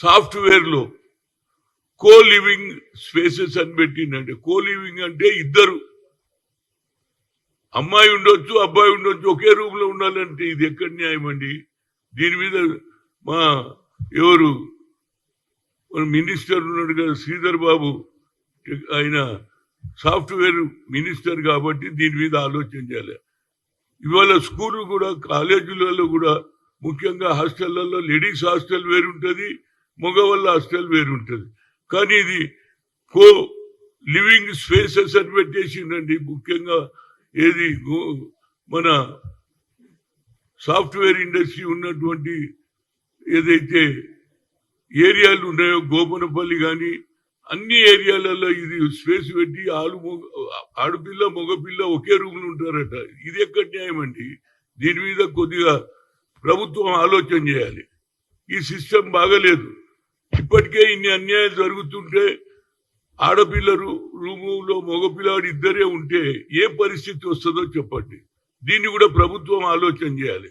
సాఫ్ట్వేర్లో co living spaces అని పెట్టిందంటే co living అంటే ఇద్దరు. అమ్మాయి ఉండొచ్చు అబ్బాయి ఉండొచ్చు ఒకే రూమ్లో ఉండాలంటే ఇది ఎక్కడ న్యాయం అండి? దీని మీద మా ఎవరు? మన మినిస్టర్ ఉన్నాడు కదా శ్రీధర్ బాబు. ఆయన సాఫ్ట్వేర్ మినిస్టర్ కాబట్టి దీని మీద ఆలోచన చేయాలి. ఇవాళ స్కూల్ కూడా కాలేజీలలో కూడా ముఖ్యంగా హాస్టళ్ళలో లేడీస్ హాస్టల్ వేరుంటది. మగవాళ్ళ హాస్టల్ వేరుంటది. కానీ ఇది కో లివింగ్ స్పేసెస్ అని పెట్టేసిండండి. ముఖ్యంగా ఏది గో- మన సాఫ్ట్వేర్ ఇండస్ట్రీ ఉన్నటువంటి ఏదైతే ఏరియాలు ఉన్నాయో గోపనపల్లి కానీ అన్ని ఏరియాలలో ఇది స్పేస్ పెట్టి ఆలు ఆడపిల్ల మగపిల్ల ఒకే రూములు ఉంటారట. ఇది ఎక్కడ న్యాయం అండి? దీని మీద కొద్దిగా ప్రభుత్వం ఆలోచన చేయాలి. ఈ సిస్టమ్ బాగలేదు. ఇప్పటికే ఇన్ని అన్యాయాలు జరుగుతుంటే ఆడపిల్లలు రూములో మగపిల్లాడు ఇద్దరే ఉంటే ఏ పరిస్థితి వస్తుందో చెప్పండి. దీన్ని కూడా ప్రభుత్వం ఆలోచన చేయాలి.